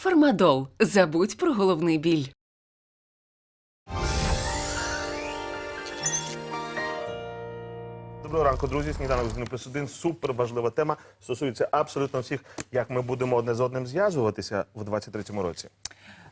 Фармадол. Забудь про головний біль. Доброго ранку, друзі. Сніданок з «1 плюс 1». Супер важлива тема. Стосується абсолютно всіх, як ми будемо одне з одним зв'язуватися в 23-му році.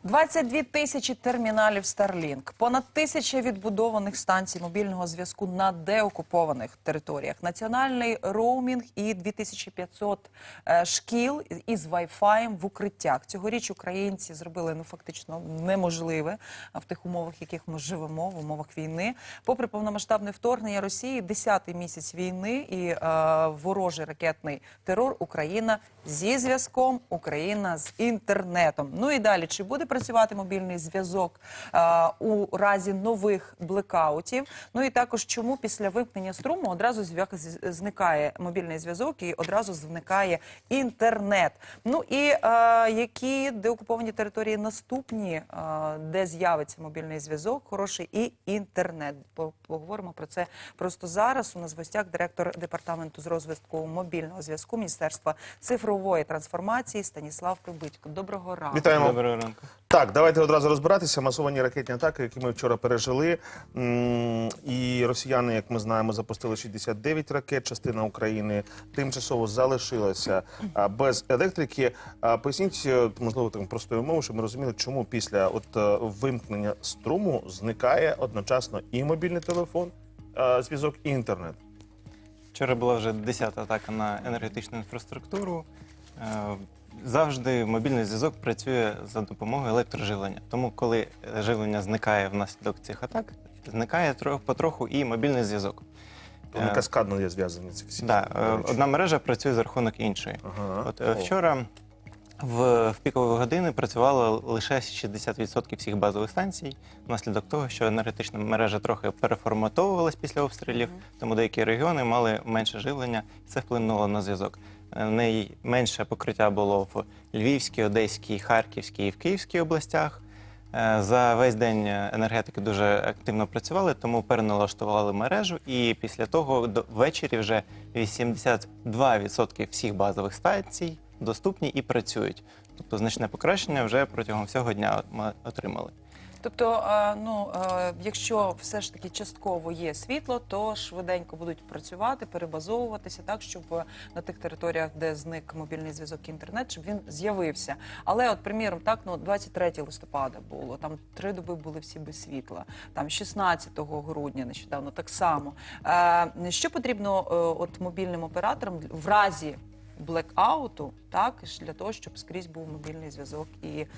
22 тисячі терміналів Starlink, понад тисяча відбудованих станцій мобільного зв'язку на деокупованих територіях, національний роумінг і 2500 е, шкіл із Wi-Fi в укриттях. Цьогоріч українці зробили ну фактично неможливе в тих умовах, в яких ми живемо, в умовах війни. Попри повномасштабне вторгнення Росії, 10-й місяць війни і е, ворожий ракетний терор, Україна зі зв'язком, Україна з інтернетом. Ну і далі, чи буде працювати мобільний зв'язок е, у разі нових блекаутів? Ну і також чому після вимкнення струму одразу зникає мобільний зв'язок і одразу зникає інтернет. Ну і е, які деокуповані території наступні, е, де з'явиться мобільний зв'язок, хороший і інтернет. Поговоримо про це просто зараз. У нас в гостях директор департаменту з розвитку мобільного зв'язку Міністерства цифрової трансформації Станіслав Прибитько. Доброго ранку. Вітаємо. Доброго ранку. Так, давайте одразу розбиратися. Масовані ракетні атаки, які ми вчора пережили. І росіяни, як ми знаємо, запустили 69 ракет. Частина України тимчасово залишилася без електрики. Поясніть, е, можливо, так простою мовою, щоб ми розуміли, чому після от е, вимкнення струму зникає одночасно і мобільний телефон, зв'язок, і інтернет. Вчора була вже 10-та атака на енергетичну інфраструктуру. Завжди мобільний зв'язок працює за допомогою електроживлення. Тому, коли е, живлення зникає внаслідок цих атак, зникає тро- потроху і мобільний зв'язок. Вони Е, каскадно є зв'язані ці всі. Да, е, речі. одна мережа працює за рахунок іншої. Ага. От е, О. вчора в, в пікові години працювало лише 60% всіх базових станцій, внаслідок того, що енергетична мережа трохи переформатовувалась після обстрілів, тому деякі регіони мали менше живлення, і це вплинуло на зв'язок. Е, Найменше покриття було в Львівській, Одеській, Харківській і в Київській областях. Е, За весь день енергетики дуже активно працювали, тому переналаштували мережу. І після того ввечері вже 82% всіх базових станцій доступні і працюють. Тобто значне покращення вже протягом всього дня ми отримали. Тобто, ну якщо все ж таки частково є світло, то швиденько будуть працювати, перебазовуватися так, щоб на тих територіях, де зник мобільний зв'язок і інтернет, щоб він з'явився. Але, от, приміром, так ну 23 листопада було там три доби були всі без світла. Там 16 грудня нещодавно так само. Що потрібно е, от мобільним операторам в разі блекауту, так для того, щоб скрізь був мобільний зв'язок і е,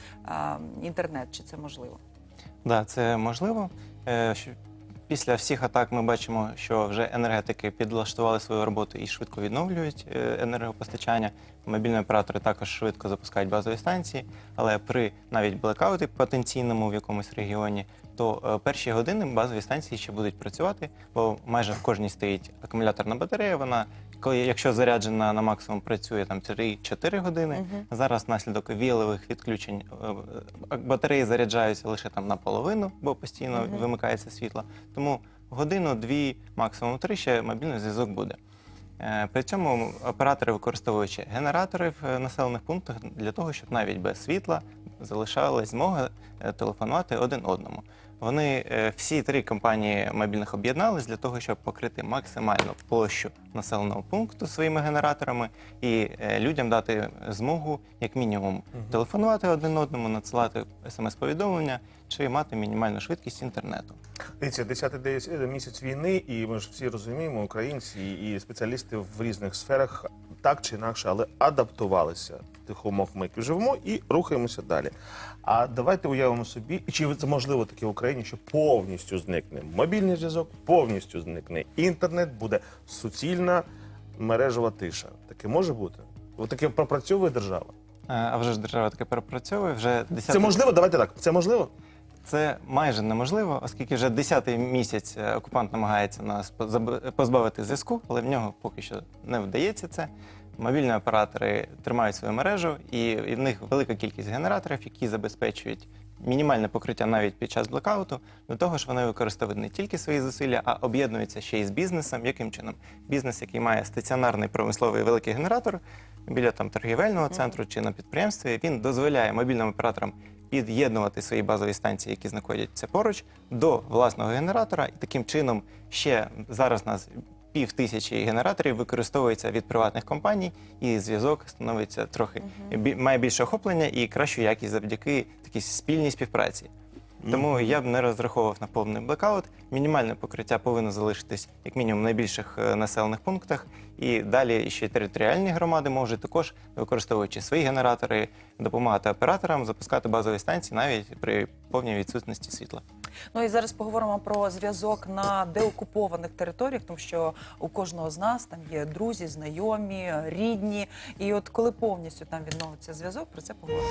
інтернет? Чи це можливо? Да, це можливо. Е, Після всіх атак ми бачимо, що вже енергетики підлаштували свою роботу і швидко відновлюють е, енергопостачання. Мобільні оператори також швидко запускають базові станції, але при навіть блекауті потенційному в якомусь регіоні, то е, перші години базові станції ще будуть працювати, бо майже в кожній стоїть акумуляторна батарея. Вона коли якщо заряджена на максимум працює там 3-4 години. Зараз внаслідок віялових відключень е, е, батареї заряджаються лише там наполовину, бо постійно вимикається світло. Тому годину-дві, максимум три ще мобільний зв'язок буде. Е, При цьому оператори, використовуючи генератори в населених пунктах для того, щоб навіть без світла залишалась змога телефонувати один одному. Вони е, всі три компанії мобільних об'єднались для того, щоб покрити максимальну площу населеного пункту своїми генераторами і е, людям дати змогу, як мінімум, телефонувати один одному, надсилати смс-повідомлення чи мати мінімальну швидкість інтернету. Дивіться, 10 десь- е, місяць війни, і ми ж всі розуміємо, українці і спеціалісти в різних сферах так чи інакше, але адаптувалися тих умов, ми які живемо, і рухаємося далі. А давайте уявимо собі, чи це можливо таке в Україні, що повністю зникне мобільний зв'язок, повністю зникне інтернет, буде суцільна мережева тиша. Таке може бути? Таке пропрацьовує держава. Е, А вже ж держава таке перепрацьовує. Вже 10 Це можливо? Давайте так. Це можливо? Це майже неможливо, оскільки вже 10-й місяць е, окупант намагається нас позбавити зв'язку, але в нього поки що не вдається це. Мобільні оператори тримають свою мережу, і і в них велика кількість генераторів, які забезпечують мінімальне покриття навіть під час блекауту. До того ж, вони використовують не тільки свої зусилля, а об'єднуються ще й з бізнесом. Яким чином? Бізнес, який має стаціонарний промисловий великий генератор біля там торгівельного центру чи на підприємстві, він дозволяє мобільним операторам під'єднувати свої базові станції, які знаходяться поруч, до власного генератора, і таким чином ще зараз нас пів тисячі генераторів використовується від приватних компаній, і зв'язок становиться трохи бі- має більше охоплення і кращу якість завдяки такій спільній співпраці. Тому я б не розраховував на повний блекаут. Мінімальне покриття повинно залишитись як мінімум в найбільших е, населених пунктах. І далі ще територіальні громади можуть також, використовуючи свої генератори, допомагати операторам запускати базові станції навіть при повній відсутності світла. Ну і зараз поговоримо про зв'язок на деокупованих територіях, тому що у кожного з нас там є друзі, знайомі, рідні. І от коли повністю там відновиться зв'язок, про це поговоримо.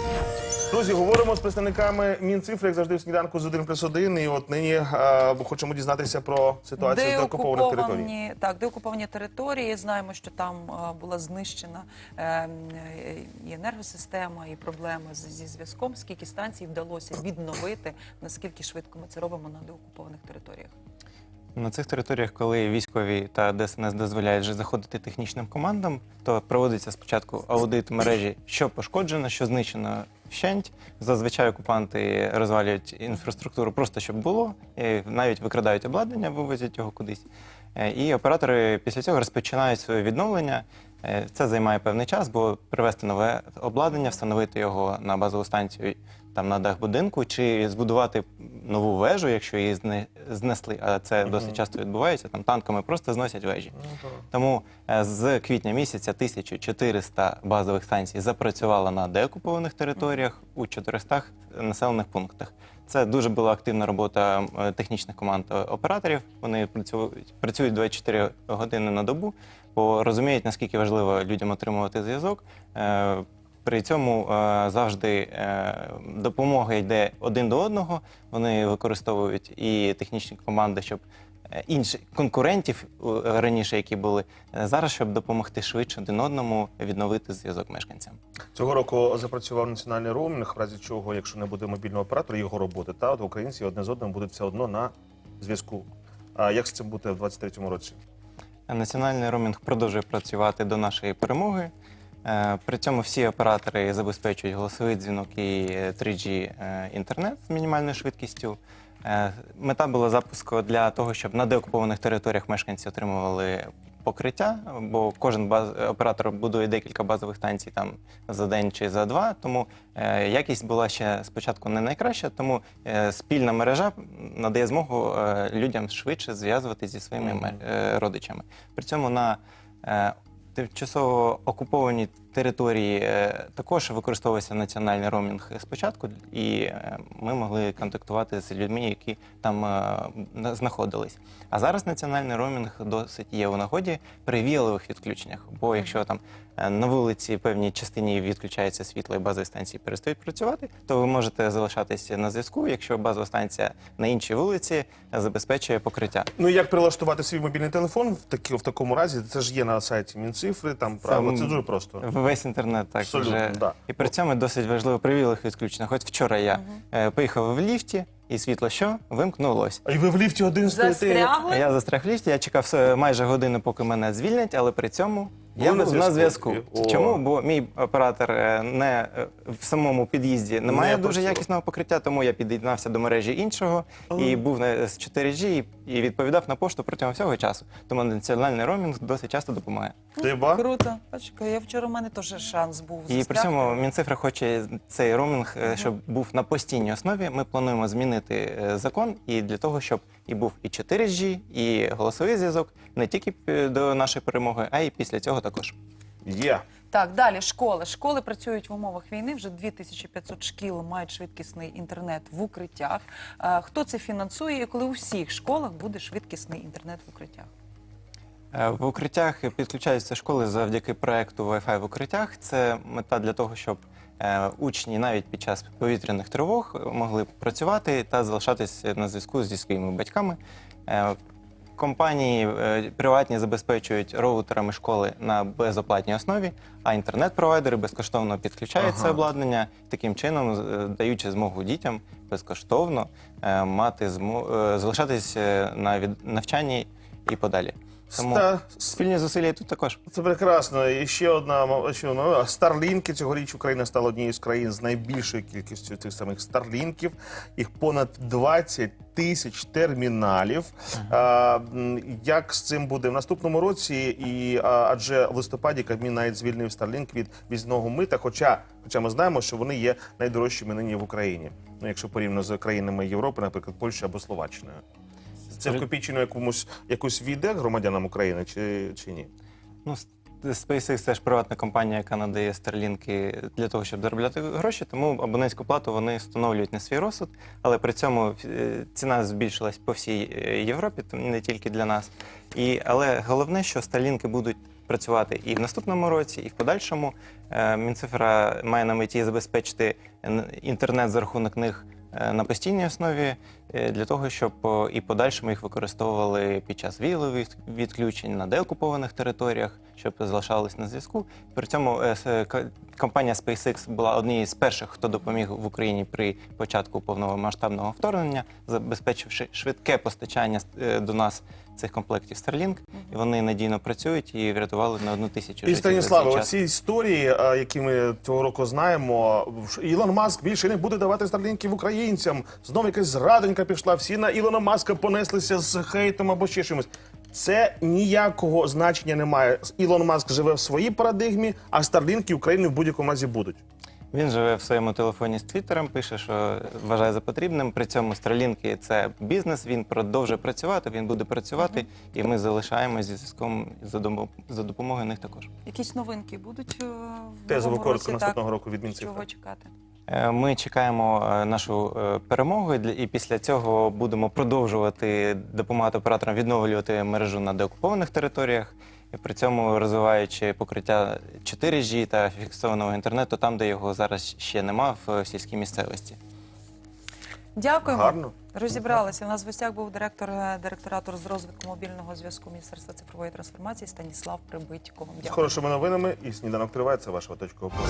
Друзі, говоримо з представниками Мінцифри, як завжди в сніданку з 1 плюс 1. І от нині е, хочемо дізнатися про ситуацію з деокупованих територій. Деокуповані- так, деокуповані території. Знаємо, що там е, була знищена е, е, і енергосистема, і проблеми зі зв'язком. Скільки станцій вдалося відновити? Наскільки швидко ми це робимо на деокупованих територіях? На цих територіях, коли військові та ДСНС дозволяють вже заходити технічним командам, то проводиться спочатку аудит мережі, що пошкоджено, що знищено вщент. Зазвичай окупанти розвалюють інфраструктуру просто щоб було, і навіть викрадають обладнання, вивозять його кудись. Е, І оператори після цього розпочинають своє відновлення. Е, Це займає певний час, бо привезти нове обладнання, встановити його на базову станцію там на дах будинку, чи збудувати нову вежу, якщо її зне- знесли, а це досить часто відбувається, там танками просто зносять вежі. Тому е, з квітня місяця 1400 базових станцій запрацювало на деокупованих територіях у 400 населених пунктах. Це дуже була активна робота е, технічних команд е, операторів. Вони працюють, працюють 24 години на добу, бо розуміють, наскільки важливо людям отримувати зв'язок. Е, При цьому завжди допомога йде один до одного. Вони використовують і технічні команди, щоб е, інші конкурентів е, раніше, які були е, зараз, щоб допомогти швидше один одному відновити зв'язок мешканцям. Цього року запрацював національний роумінг, в разі чого, якщо не буде мобільного оператора, його роботи, та от українці одне з одним будуть все одно на зв'язку. А як це буде в 23-му році? Національний роумінг продовжує працювати до нашої перемоги. При цьому всі оператори забезпечують голосовий дзвінок і 3G е, інтернет з мінімальною швидкістю. Е, Мета була запуску для того, щоб на деокупованих територіях мешканці отримували покриття, бо кожен баз... оператор будує декілька базових станцій там за день чи за два. Тому е, якість була ще спочатку не найкраща, тому е, спільна мережа надає змогу людям швидше зв'язуватися зі своїми родичами. При цьому на тимчасово окупованій території е, також використовувався національний роумінг спочатку, і е, ми могли контактувати з людьми, які там е, знаходились. А зараз національний роумінг досить є у нагоді при віялових відключеннях. Бо якщо там на вулиці певній частині відключається світло і базові станції перестають працювати, то ви можете залишатися на зв'язку, якщо базова станція на іншій вулиці забезпечує покриття. Ну і як прилаштувати свій мобільний телефон в такі в такому разі? Це ж є на сайті Мінцифри, там. Це м, дуже просто. Весь інтернет так Абсолютно, вже. да. І при цьому досить важливо при вілих Хоч вчора я е, поїхав в ліфті, і світло що? Вимкнулось. А і ви в ліфті один стоїте? Застрягли? Я застряг в ліфті, я чекав е, майже годину, поки мене звільнять, але при цьому я був на зв'язку. Чому? Бо мій оператор е, не е, в самому під'їзді Не дуже працював. якісного покриття, тому я під'єднався до мережі іншого і був на- з 4G і- і відповідав на пошту протягом всього часу. Тому національний роумінг досить часто допомагає. Ти ба? Круто. Почекай, я вчора у мене теж шанс був. І при цьому Мінцифра хоче цей роумінг, е, щоб був на постійній основі. Ми плануємо змінити е, закон і для того, щоб і був і 4G, і голосовий зв'язок не тільки е, до нашої перемоги, а й після цього також. Є. Так, далі школи. Школи працюють в умовах війни. Вже 2500 шкіл мають швидкісний інтернет в укриттях. Е, Хто це фінансує? І коли у всіх школах буде швидкісний інтернет в укриттях? Е, В укриттях підключаються школи завдяки проекту Wi-Fi в укриттях. Це мета для того, щоб е, учні навіть під час повітряних тривог могли працювати та залишатися на зв'язку зі своїми батьками. Е, компанії е, приватні забезпечують роутерами школи на безоплатній основі, а інтернет-провайдери безкоштовно підключають це обладнання, таким чином е, даючи змогу дітям безкоштовно е, мати змо... е, залишатись на навчанні і подалі. Тому Ста- спільні зусилля тут також. Це прекрасно. І ще одна ще одна. Старлінки цьогоріч Україна стала однією з країн з найбільшою кількістю цих самих старлінків. Їх понад 20 тисяч терміналів. А, м, як з цим буде в наступному році? І а, адже в листопаді Кабмін навіть звільнив Старлінк від візного мита. Хоча, хоча ми знаємо, що вони є найдорожчими нині в Україні. Ну, якщо порівняно з країнами Європи, наприклад, Польщею або Словаччиною. Це в копійчину якомусь якусь війде громадянам України чи, чи ні? Ну, SpaceX це ж приватна компанія, яка надає старлінки для того, щоб заробляти гроші, тому абонентську плату вони встановлюють на свій розсуд, але при цьому е, ціна збільшилась по всій е, Європі, не тільки для нас. І, але головне, що старлінки будуть працювати і в наступному році, і в подальшому. Е, Мінцифра має на меті забезпечити інтернет за рахунок них на постійній основі для того, щоб і подальшому їх використовували під час віялових відключень на деокупованих територіях, щоб залишались на зв'язку. При цьому е, с- компанія SpaceX була однією з перших, хто допоміг в Україні при початку повномасштабного вторгнення, забезпечивши швидке постачання е, до нас цих комплектів Starlink. І вони надійно працюють і врятували на одну тисячу І життів Станіславе, оці історії, які ми цього року знаємо, Ілон Маск більше не буде давати старлінків українцям. Знову якась зрадонька пішла. Всі на Ілона Маска понеслися з хейтом або ще чимось. Це ніякого значення не має. Ілон Маск живе в своїй парадигмі, а старлінки України в будь-якому разі будуть. Він живе в своєму телефоні з твіттером, пише, що вважає за потрібним. При цьому Starlink – це бізнес. Він продовжує працювати, він буде працювати, і ми залишаємося зі зв'язком за допомогою них також. Якісь новинки будуть е, в Тезово коротко наступного року від Мінцифри. Чого чекати? Е, Ми чекаємо е, нашу е, перемогу, і для- і після цього будемо продовжувати допомагати операторам відновлювати мережу на деокупованих територіях. І при цьому розвиваючи покриття 4G та фіксованого інтернету там, де його зараз ще нема в сільській місцевості. Дякуємо. Гарно. Розібралися. У нас в гостях був директор директорату з розвитку мобільного зв'язку Міністерства цифрової трансформації Станіслав Прибитько. З хорошими новинами і сніданок тривається ваша точка опори.